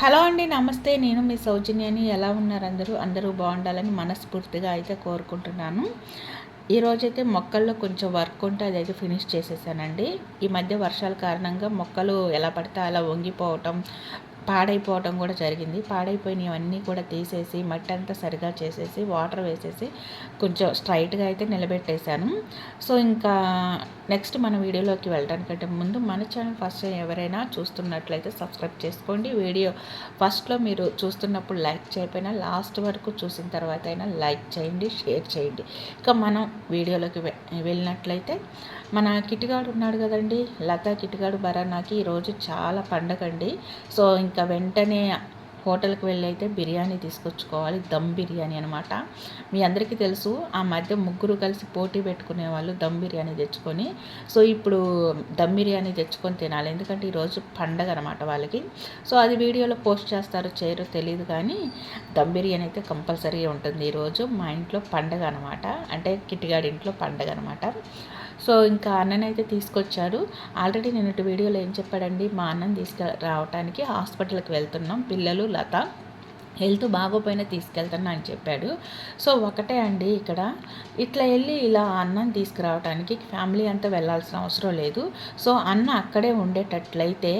Hello అండి నమస్తే. నేను మీ సౌజన్యాన్ని ఎలా ఉన్నారు అందరూ? అందరూ బాగుండాలని మనస్ఫూర్తిగా అయితే కోరుకుంటున్నాను. ఈరోజైతే మొక్కల్లో కొంచెం వర్క్ ఉంటే అదైతే ఫినిష్ చేసేసానండి. ఈ మధ్య వర్షాల కారణంగా మొక్కలు ఎలా పడితే అలా వంగిపోవటం పాడైపోవటం కూడా జరిగింది. పాడైపోయినవన్నీ కూడా తీసేసి మట్టి అంతా సరిగా చేసేసి వాటర్ వేసేసి కొంచెం స్ట్రైట్గా అయితే నిలబెట్టేశాను. సో ఇంకా నెక్స్ట్ మన వీడియోలోకి వెళ్ళడానికంటే ముందు మన ఛానల్ ఫస్ట్ ఎవరైనా చూస్తున్నట్లయితే సబ్స్క్రైబ్ చేసుకోండి. వీడియో ఫస్ట్లో మీరు చూస్తున్నప్పుడు లైక్ చేయకపోయినా లాస్ట్ వరకు చూసిన తర్వాత అయినా లైక్ చేయండి షేర్ చేయండి. ఇక మనం వీడియోలోకి వెళ్ళినట్లయితే మన కిటిగాడు ఉన్నాడు కదండి. లతా కిటిగాడు బరానాకి ఈరోజు చాలా పండగ అండి సో ఇంకా వెంటనే హోటల్కి వెళ్ళి అయితే బిర్యానీ తీసుకొచ్చుకోవాలి దమ్ బిర్యానీ అనమాట మీ అందరికీ తెలుసు ఆ మధ్య ముగ్గురు కలిసి పోటీ పెట్టుకునే వాళ్ళు దమ్ బిర్యానీ తెచ్చుకొని సో ఇప్పుడు దమ్ బిర్యానీ తెచ్చుకొని తినాలి. ఎందుకంటే ఈరోజు పండగ అనమాట వాళ్ళకి. సో అది వీడియోలో పోస్ట్ చేస్తారో చేయరో తెలియదు కానీ దమ్ బిర్యానీ అయితే కంపల్సరీ ఉంటుంది ఈరోజు మా ఇంట్లో పండగ అనమాట అంటే కిట్టిగాడి ఇంట్లో పండగ అనమాట సో ఇంకా అన్ననైతే తీసుకొచ్చారు. ఆల్రెడీ నేను వీడియోలో ఏం చెప్పాడండి మా అన్నం తీసుకురావడానికి హాస్పిటల్కి వెళ్తున్నాం. పిల్లలు లత. హెల్త్ బాగోపోయినా తీసుకెళ్తాను అని చెప్పాడు. సో ఒకటే అండి ఇక్కడ. ఇట్లా వెళ్ళి ఇలా అన్నం తీసుకురావడానికి ఫ్యామిలీ అంతా వెళ్ళాల్సిన అవసరం లేదు. సో అన్న అక్కడే ఉండేటట్లయితే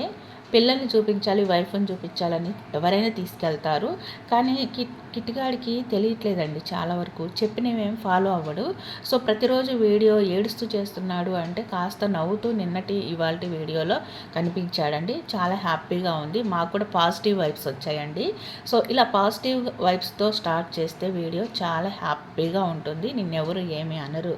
పిల్లల్ని చూపించాలి వైఫ్ని చూపించాలని ఎవరైనా తీసుకెళ్తారు. కానీ కిట్ కిట్గాడికి తెలియట్లేదండి చాలా వరకు. చెప్పినవేం ఫాలో అవ్వడు. సో ప్రతిరోజు వీడియో ఏడుస్తూ చేస్తున్నాడు అంటే కాస్త నవ్వుతూ నిన్నటి ఇవాళ వీడియోలో కనిపించాడండి. చాలా హ్యాపీగా ఉంది. మాకు కూడా పాజిటివ్ వైబ్స్ వచ్చాయండి. సో ఇలా పాజిటివ్ వైబ్స్తో స్టార్ట్ చేస్తే వీడియో చాలా హ్యాపీగా ఉంటుంది. నిన్నెవరు ఏమి అనరు.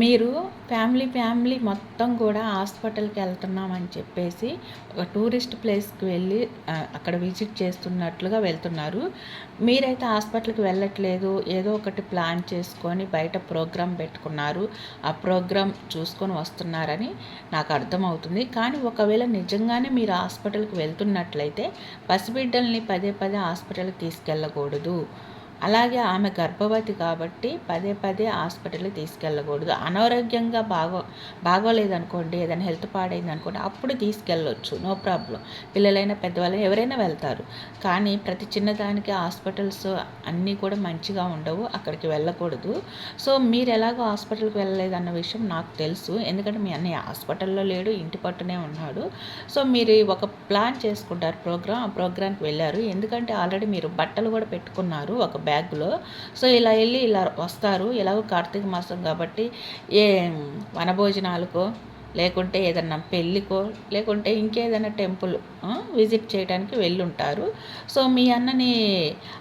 మీరు ఫ్యామిలీ ఫ్యామిలీ మొత్తం కూడా హాస్పిటల్కి వెళ్తున్నామని చెప్పేసి ఒక టూరిస్ట్ ప్లేస్కి వెళ్ళి అక్కడ విజిట్ చేస్తున్నట్లుగా వెళ్తున్నారు. మీరైతే హాస్పిటల్కి వెళ్ళట్లేదు ఏదో ఒకటి ప్లాన్ చేసుకొని బయట ప్రోగ్రాం పెట్టుకున్నారు. ఆ ప్రోగ్రాం చూసుకొని వస్తున్నారని నాకు అర్థమవుతుంది. కానీ ఒకవేళ నిజంగానే మీరు హాస్పిటల్కి వెళ్తున్నట్లయితే పసిబిడ్డల్ని పదే పదే హాస్పిటల్కి తీసుకెళ్ళకూడదు. అలాగే ఆమె గర్భవతి కాబట్టి పదే పదే హాస్పిటల్కి తీసుకెళ్ళకూడదు. అనారోగ్యంగా బాగో బాగోలేదనుకోండి ఏదైనా హెల్త్ పాడైంది అనుకోండి అప్పుడు తీసుకెళ్ళొచ్చు. No problem. పిల్లలైనా పెద్దవాళ్ళైనా ఎవరైనా వెళ్తారు. కానీ ప్రతి చిన్నదానికి హాస్పిటల్స్ అన్నీ కూడా మంచిగా ఉండవు. అక్కడికి వెళ్ళకూడదు. సో మీరు ఎలాగో హాస్పిటల్కి వెళ్ళలేదన్న విషయం నాకు తెలుసు. ఎందుకంటే మీ అన్నయ్య హాస్పిటల్లో లేడు ఇంటి పట్టునే ఉన్నాడు. సో మీరు ఒక ప్లాన్ చేసుకుంటారు ప్రోగ్రామ్ ఆ ప్రోగ్రామ్కి వెళ్ళారు. ఎందుకంటే ఆల్రెడీ మీరు బట్టలు కూడా పెట్టుకున్నారు. ఒక బ్యాగ్లో. సో ఇలా వెళ్ళి ఇలా వస్తారు. ఎలాగో కార్తీక మాసం కాబట్టి ఏ వనభోజనాలకో లేకుంటే ఏదన్నా పెళ్ళికో లేకుంటే ఇంకేదైనా టెంపుల్ విజిట్ చేయడానికి వెళ్ళుంటారు. సో మీ అన్నని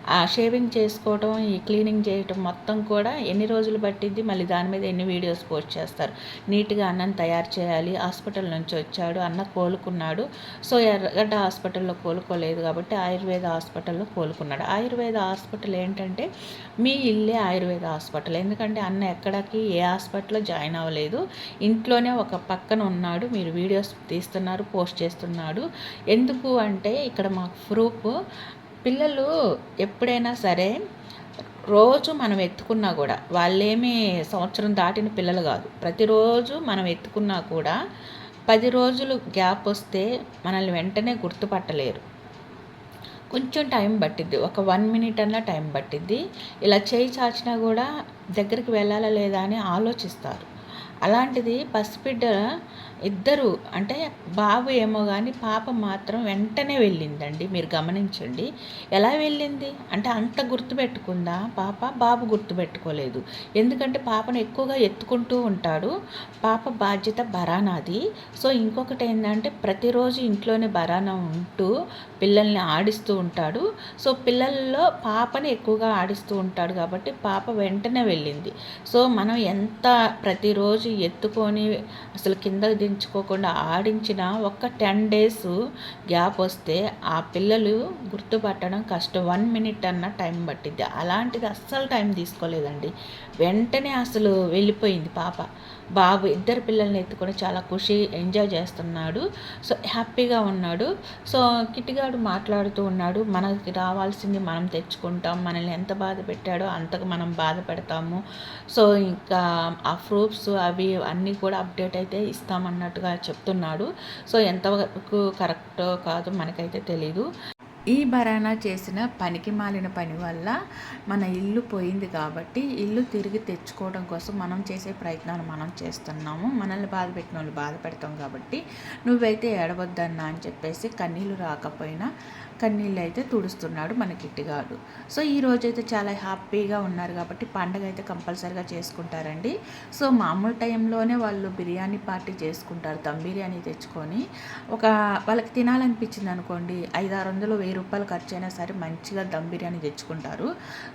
ఆ షేవింగ్ చేసుకోవటం ఈ క్లీనింగ్ చేయటం మొత్తం కూడా ఎన్ని రోజులు పట్టింది మళ్ళీ దాని మీద ఎన్ని వీడియోస్ పోస్ట్ చేస్తారు? నీట్గా అన్నని తయారు చేయాలి. హాస్పిటల్ నుంచి వచ్చాడు. అన్న కోలుకున్నాడు. సో ఎర్రగడ్డ హాస్పిటల్లో కోలుకోలేదు కాబట్టి ఆయుర్వేద హాస్పిటల్లో కోలుకున్నాడు. ఆయుర్వేద హాస్పిటల్ ఏంటంటే మీ ఇల్లే ఆయుర్వేద హాస్పిటల్. ఎందుకంటే అన్న ఎక్కడికి ఏ హాస్పిటల్లో జాయిన్ అవ్వలేదు. ఇంట్లోనే ఒక పక్కన ఉన్నాడు మీరు వీడియోస్ తీస్తున్నారు పోస్ట్ చేస్తున్నాడు. ఎందుకు అంటే ఇక్కడ మాకు ప్రూఫ్ పిల్లలు ఎప్పుడైనా సరే రోజు మనం ఎత్తుకున్నా కూడా వాళ్ళేమీ సంవత్సరం దాటిన పిల్లలు కాదు. ప్రతిరోజు మనం ఎత్తుకున్నా కూడా పది రోజులు గ్యాప్ వస్తే మనల్ని వెంటనే గుర్తుపట్టలేరు. కొంచెం టైం పట్టిద్ది ఒక వన్ మినిట్ అన్న టైం పట్టిద్ది. ఇలా చేయి చాచినా కూడా దగ్గరికి వెళ్ళాలా లేదా అని ఆలోచిస్తారు. అలాంటిది పసిబిడ్డ ఇద్దరు అంటే బాబు ఏమో కానీ పాప మాత్రం వెంటనే వెళ్ళిందండి మీరు గమనించండి. ఎలా వెళ్ళింది? అంటే అంత గుర్తుపెట్టుకుందా పాప? బాబు గుర్తుపెట్టుకోలేదు. ఎందుకంటే పాపను ఎక్కువగా ఎత్తుకుంటూ ఉంటాడు. పాప బాధ్యత బరానాది. సో ఇంకొకటి ఏంటంటే ప్రతిరోజు ఇంట్లోనే బరానా ఉంటూ పిల్లల్ని ఆడిస్తూ ఉంటాడు. సో పిల్లల్లో పాపని ఎక్కువగా ఆడిస్తూ ఉంటాడు కాబట్టి పాప వెంటనే వెళ్ళింది. సో మనం ఎంత ప్రతిరోజు ఎత్తుకొని అసలు కింద దించుకోకుండా ఆడించిన ఒక్క టెన్ డేస్ గ్యాప్ వస్తే ఆ పిల్లలు గుర్తుపట్టడం కష్టం. వన్ మినిట్ అన్న టైం పట్టింది అలాంటిది అస్సలు టైం తీసుకోలేదండి. వెంటనే అసలు వెళ్ళిపోయింది పాప. బాబు ఇద్దరు పిల్లల్ని ఎత్తుకొని చాలా ఖుషి ఎంజాయ్ చేస్తున్నాడు. సో హ్యాపీగా ఉన్నాడు. సో కిట్టిగాడు మాట్లాడుతూ ఉన్నాడు. మనకి రావాల్సింది మనం తెచ్చుకుంటాం. మనల్ని ఎంత బాధ పెట్టాడో అంతకు మనం బాధ పెడతాము. సో ఇంకా ఆ ప్రూఫ్స్ అవి అన్నీ కూడా అప్డేట్ అయితే అన్నట్టుగా చెప్తున్నాడు. సో ఎంతవరకు కరెక్టో కాదో మనకైతే తెలీదు. ఈ బరానా చేసిన పనికి మాలిన పని వల్ల మన ఇల్లు పోయింది కాబట్టి ఇల్లు తిరిగి తెచ్చుకోవడం కోసం మనం చేసే ప్రయత్నాలు మనం చేస్తున్నాము. మనల్ని బాధ పెట్టిన వాళ్ళు బాధ పెడతాం కాబట్టి నువ్వైతే ఏడవద్దన్నా అని చెప్పేసి కన్నీళ్ళు రాకపోయినా కన్నీళ్ళు అయితే తుడుస్తున్నాడు మన కిట్టిగాడు. సో ఈ రోజైతే చాలా హ్యాపీగా ఉన్నారు కాబట్టి పండగ అయితే కంపల్సరిగా చేసుకుంటారండి. సో మామూలు టైంలోనే వాళ్ళు బిర్యానీ పార్టీ చేసుకుంటారు దమ్ బిర్యానీ తెచ్చుకొని. ఒక వాళ్ళకి తినాలనిపించింది అనుకోండి ఐదు ఆరు వందలు వెయ్యి రూపాయలు ఖర్చు అయినా సరే మంచిగా దమ్ బిర్యానీ తెచ్చుకుంటారు.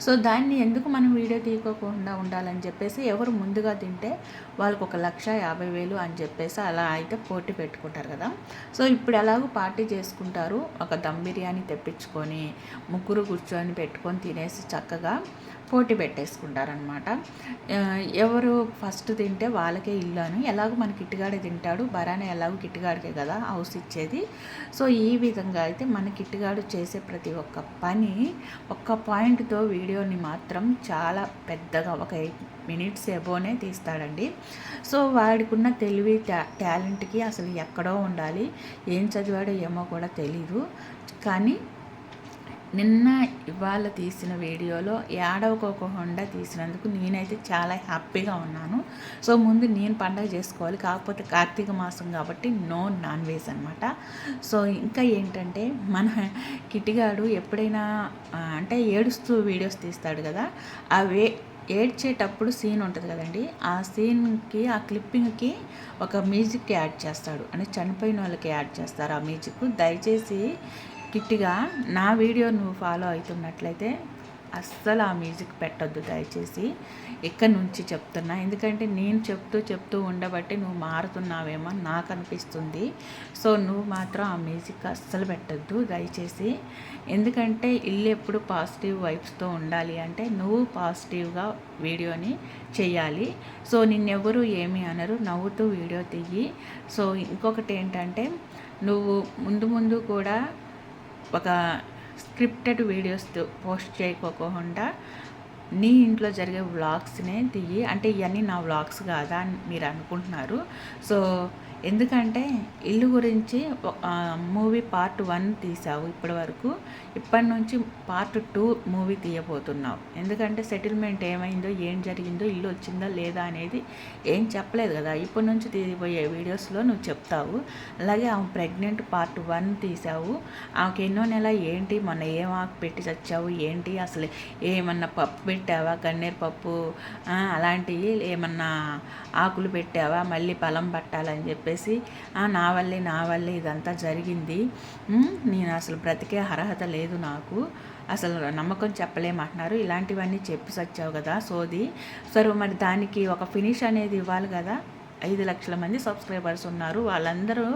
సో దాన్ని ఎందుకు మనం వీడియో తీయకోకుండా ఉండాలని చెప్పేసి ఎవరు ముందుగా తింటే వాళ్ళకు ఒక లక్ష యాభై వేలు అని చెప్పేసి అలా అయితే పోటీ పెట్టుకుంటారు కదా. సో ఇప్పుడు ఎలాగో పార్టీ చేసుకుంటారు ఒక దమ్ బిర్యానీ బిర్యానీ తెప్పించుకొని ముగ్గురు కూర్చొని పెట్టుకొని తినేసి చక్కగా పోటీ పెట్టేసుకుంటారనమాట ఎవరు ఫస్ట్ తింటే వాళ్ళకే ఇల్లు అని ఎలాగో మన కిట్టుగాడే తింటాడు. బరానే ఎలాగో కిట్టుగాడికే కదా హౌస్ ఇచ్చేది. సో ఈ విధంగా అయితే మన కిట్టుగాడు చేసే ప్రతి ఒక్క పని ఒక్క పాయింట్తో వీడియోని మాత్రం చాలా పెద్దగా ఒక ఎయిట్ మినిట్స్ ఎబోనే తీస్తాడండి. సో వాడికున్న తెలివి టాలెంట్కి అసలు ఎక్కడో ఉండాలి. ఏం చదివాడో ఏమో కూడా తెలీదు. కానీ నిన్న ఇవాళ తీసిన వీడియోలో ఏడవకోకుండా తీసినందుకు నేనైతే చాలా హ్యాపీగా ఉన్నాను. సో ముందు నేను పండగ చేసుకోవాలి. కాకపోతే కార్తీక మాసం కాబట్టి నో నాన్ వెజ్ అనమాట సో ఇంకా ఏంటంటే మన కిటిగాడు ఎప్పుడైనా అంటే ఏడుస్తూ వీడియోస్ తీస్తాడు కదా అవే వే ఏడ్చేటప్పుడు సీన్ ఉంటుంది కదండి. ఆ సీన్కి ఆ క్లిప్పింగ్కి ఒక మ్యూజిక్ యాడ్ చేస్తాడు. అంటే చనిపోయిన వాళ్ళకి యాడ్ చేస్తారు ఆ మ్యూజిక్. దయచేసి కిట్టిగా నా వీడియో నువ్వు ఫాలో అవుతున్నట్లయితే అస్సలు ఆ మ్యూజిక్ పెట్టొద్దు దయచేసి. ఇక్కడ నుంచి చెప్తున్నా? ఎందుకంటే నేను చెప్తూ చెప్తూ ఉండబట్టి నువ్వు మారుతున్నావేమో నాకు అనిపిస్తుంది. సో నువ్వు మాత్రం ఆ మ్యూజిక్ అస్సలు పెట్టద్దు దయచేసి. ఎందుకంటే ఇల్లు ఎప్పుడు పాజిటివ్ వైబ్స్తో ఉండాలి అంటే నువ్వు పాజిటివ్గా వీడియోని చేయాలి సో నిన్నెవరు ఏమి అనరు. నవ్వుతూ వీడియో తీయి. సో ఇంకొకటి ఏంటంటే నువ్వు ముందు ముందు కూడా ఒక స్క్రిప్టెడ్ వీడియోస్ పోస్ట్ చేయకోకుండా నీ ఇంట్లో జరిగే వ్లాగ్స్నే తీయి అంటే ఇవన్నీ నా వ్లాగ్స్ కాదా అని మీరు అనుకుంటున్నారు. సో ఎందుకంటే ఇల్లు గురించి మూవీ పార్ట్ వన్ తీసావు ఇప్పటి వరకు. ఇప్పటి నుంచి పార్ట్ టూ మూవీ తీయబోతున్నావు. ఎందుకంటే సెటిల్మెంట్ ఏమైందో ఏం జరిగిందో ఇల్లు వచ్చిందా లేదా అనేది ఏం చెప్పలేదు కదా. ఇప్పటి నుంచి తీయబోయే వీడియోస్లో నువ్వు చెప్తావు. అలాగే ఆమె ప్రెగ్నెంట్ పార్ట్ వన్ తీసావు. ఆమెకి ఎన్నో నెల ఏంటి? మొన్న ఏం ఆకు పెట్టి చచ్చావు? ఏంటి? అసలు ఏమన్నా పప్పు పెట్టావా? గన్నేరు పప్పు అలాంటివి ఏమన్నా ఆకులు పెట్టావా? మళ్ళీ పొలం పట్టాలని చెప్పి చెప్పేసి నా వల్లే నా వల్లే ఇదంతా జరిగింది. నేను అసలు బ్రతికే అర్హత లేదు నాకు. అసలు నమ్మకం చెప్పలేమంటున్నారు ఇలాంటివన్నీ చెప్పి సచ్చావు కదా సోది. సరే మరి దానికి ఒక ఫినిష్ అనేది ఇవ్వాలి కదా. ఐదు లక్షల మంది సబ్స్క్రైబర్స్ ఉన్నారు. వాళ్ళందరూ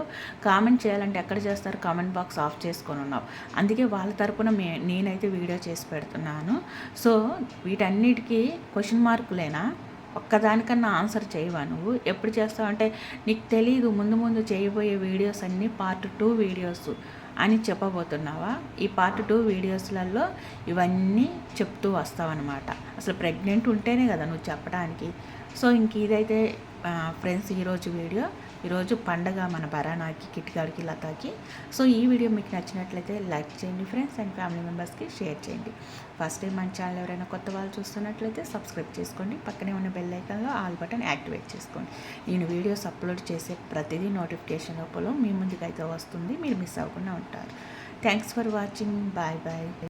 కామెంట్ చేయాలంటే ఎక్కడ చేస్తారు? కామెంట్ బాక్స్ ఆఫ్ చేసుకొని ఉన్నావు. అందుకే వాళ్ళ తరపున మే నేనైతే వీడియో చేసి పెడుతున్నాను. సో వీటన్నిటికీ క్వశ్చన్ మార్కులేనా? ఒక్కదానికన్నా ఆన్సర్ చేయవా నువ్వు? ఎప్పుడు చేస్తావు? అంటే నీకు తెలియదు ముందు ముందు చేయబోయే వీడియోస్ అన్నీ పార్ట్ టూ వీడియోస్ అని చెప్పబోతున్నావా? ఈ పార్ట్ టూ వీడియోస్లలో ఇవన్నీ చెప్తూ వస్తావన్నమాట అసలు ప్రెగ్నెంట్ ఉంటేనే కదా నువ్వు చెప్పడానికి. సో ఇంక ఇదైతే ఫ్రెండ్స్ ఈరోజు వీడియో ఈరోజు పండగ మన బరానాకి కిట్గాడికి లతాకి. సో ఈ వీడియో మీకు నచ్చినట్లయితే లైక్ చేయండి ఫ్రెండ్స్ అండ్ ఫ్యామిలీ మెంబర్స్కి షేర్ చేయండి. ఫస్ట్ టైం మన ఛానల్ ఎవరైనా కొత్త వాళ్ళు చూస్తున్నట్లయితే సబ్స్క్రైబ్ చేసుకోండి. పక్కనే ఉన్న బెల్ ఐకాన్లో ఆల్ బటన్ యాక్టివేట్ చేసుకోండి. నేను వీడియోస్ అప్లోడ్ చేసే ప్రతిదీ నోటిఫికేషన్ లోపల మీ ముందుకైతే వస్తుంది. మీరు మిస్ అవ్వకుండా ఉంటారు. Thanks for watching. Bye bye.